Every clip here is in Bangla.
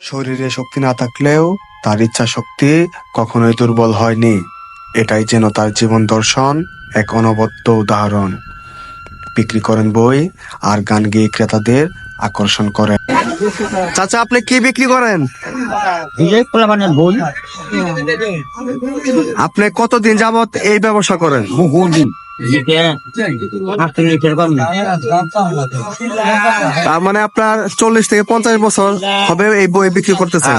শরীরে শক্তি না থাকলেও তার ইচ্ছা শক্তি কখনোই দুর্বল হয়নি। এটাই যেন তার জীবন দর্শন এক অনবদ্য উদাহরণ। বিক্রি করেন বই আর গান গেয়ে ক্রেতাদের আকর্ষণ করেন। চাচা আপনি কি বিক্রি করেন? বিজয় পোলাপানের বই। আপনি কতদিন যাবত এই ব্যবসা করেন? বহুদিন। না তার মানে আপনার চল্লিশ থেকে পঞ্চাশ বছর হবে এই বই বিক্রি করতেছেন।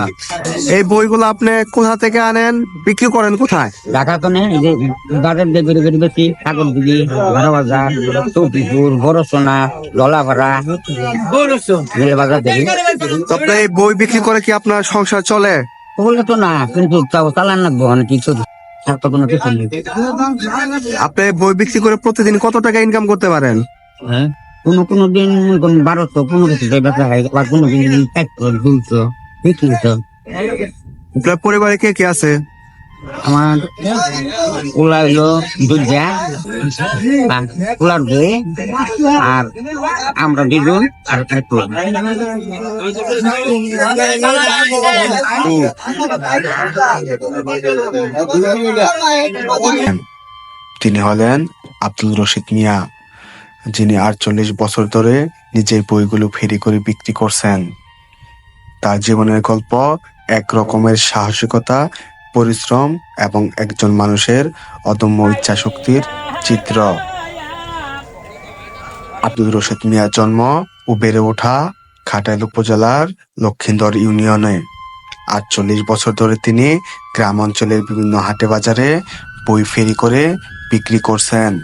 এই বইগুলো আপনি কোথা থেকে আনেন? বিক্রি করেন কোথায়? ঢাকা তো নেই বাজার দিয়ে বেরিয়ে বেরিয়ে বেশি ঠাকুর দিদি বাজার চৌকিপুর বড় সোনা ললাভাড়া বাজার দেখি। তো আপনি এই বই বিক্রি করে কি আপনার সংসার চলে? ওগুলো তো না কিন্তু তাও চালান লাগবো অনেক কিছু। আপনি বই বিক্রি করে প্রতিদিন কত টাকা ইনকাম করতে পারেন? হ্যাঁ? কোনো কোনো দিন কোন বারোশো পনেরোশো কিছু হয় আবার কোনো দিন আপনার পরিবারে কে কে আছে? আমার আর ওলার দুই, আর আমরা দুজন আর তিনি হলেন আব্দুল রশিদ মিয়া, যিনি আটচল্লিশ বছর ধরে নিজের বইগুলো ফেরি করে বিক্রি করছেন। তার জীবনের গল্প এক রকমের সাহসিকতা পরিশ্রম এবং একজন মানুষের অদম্য ইচ্ছা শক্তির চিত্র। আব্দুল রশিদ মিয়ার জন্ম ও বেড়ে ওঠা খাটাইল উপজেলার লক্ষিন্দর ইউনিয়নে। আটচল্লিশ বছর ধরে তিনি গ্রাম অঞ্চলের বিভিন্ন হাটে বাজারে বই ফেরি করে বিক্রি করছেন।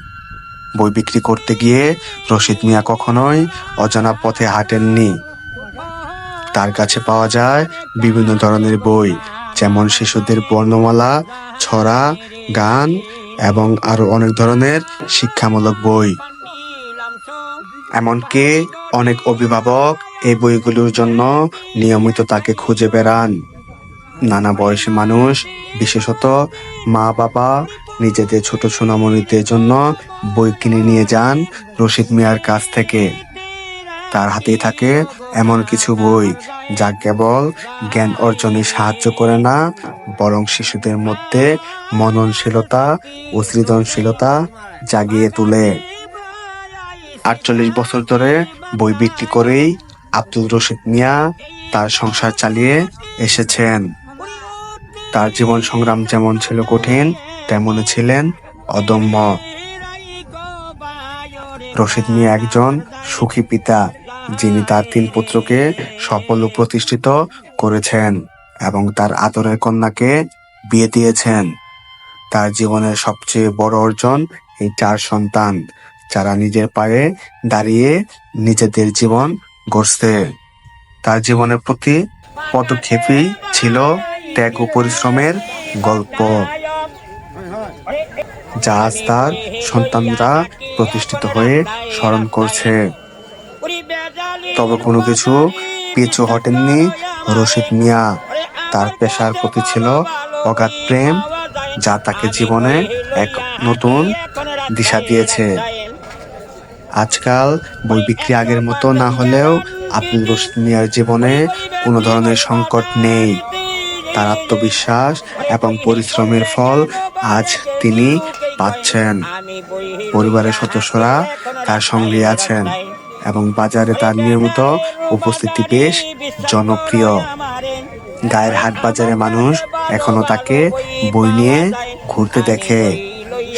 বই বিক্রি করতে গিয়ে রশিদ মিয়া কখনোই অজানা পথে হাঁটেননি। তার কাছে পাওয়া যায় বিভিন্ন ধরনের বই যেমন শিশুদের বর্ণমালা, ছড়া, গান এবং আরও অনেক ধরনের শিক্ষামূলক বই। এমনকি অনেক অভিভাবক এই বইগুলোর জন্য নিয়মিত তাকে খুঁজে বেড়ান। নানা বয়সী মানুষ, বিশেষত মা বাবা নিজেদের ছোট সোনামণিদের জন্য বই কিনে নিয়ে যান রশিদ মিয়ার কাছ থেকে। তার হাতেই থাকে এমন কিছু বই যা কেবল জ্ঞান অর্জনে সাহায্য করে না, বরং শিশুদের মধ্যে মননশীলতা ও সৃজনশীলতা জাগিয়ে তোলে। আটচল্লিশ বছর ধরে বই বিক্রি করেই আব্দুল রশিদ মিয়া তার সংসার চালিয়ে এসেছেন। তার জীবন সংগ্রাম যেমন ছিল কঠিন, তেমনই ছিলেন অদম্য। রশিদ মিয়া একজন সুখী পিতা। যিনি তার তিন পুত্রকে সফল ও প্রতিষ্ঠিত করেছেন এবং তার আদরের কন্যাকে বিয়ে দিয়েছেন। তার জীবনের সবচেয়ে বড় অর্জন এই চার সন্তান, যারা নিজের পায়ে দাঁড়িয়ে নিজেদের জীবন গড়ছে। তার জীবনের প্রতি পদক্ষেপই ছিল ত্যাগ ও পরিশ্রমের গল্প, যা আজ তার সন্তানরা প্রতিষ্ঠিত হয়ে স্মরণ করছে। তবে কোনো কিছু পিছু হটেননি রশিদ মিয়া। তার পেশার প্রতি ছিল অগাধ প্রেম, যা তাকে জীবনে এক নতুন দিশা দিয়েছে। আজকাল বই বিক্রি আগের মতো না হলেও আব্দুল রশিদ মিয়ার জীবনে কোনো ধরনের সংকট নেই। তার আত্মবিশ্বাস এবং পরিশ্রমের ফল আজ তিনি পাচ্ছেন। পরিবারের সদস্যরা তার সঙ্গে আছেন। এবং বাজারে তার নিয়মিত উপস্থিতি বেশ জনপ্রিয়। গায়ের হাট বাজারে মানুষ এখনও তাকে বই নিয়ে ঘুরতে দেখে।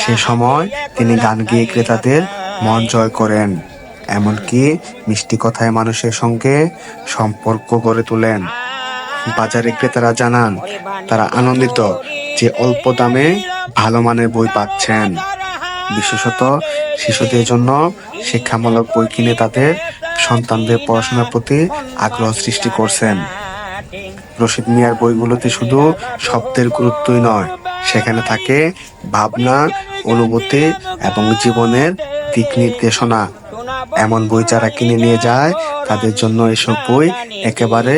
সে সময় তিনি গান গেয়ে ক্রেতাদের মন জয় করেন, এমনকি মিষ্টি কথায় মানুষের সঙ্গে সম্পর্ক গড়ে তোলেন। বাজারে ক্রেতারা জানান, তারা আনন্দিত যে অল্প দামে ভালো মানের বই পাচ্ছেন। বিশেষত শিশুদের জন্য শিক্ষামূলক বই কিনে তাদের সন্তানদের পড়াশোনার প্রতি আগ্রহ সৃষ্টি করছেন। রশিদ মিয়ার বইগুলোতে শুধু শব্দের গুরুত্বই নয়, সেখানে থাকে ভাবনা, অনুভূতি এবং জীবনের দিক নির্দেশনা। এমন বই যারা কিনে নিয়ে যায়, তাদের জন্য এসব বই একেবারে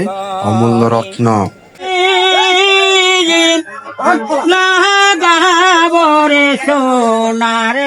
অমূল্য রত্ন। লাগাবরে সোনার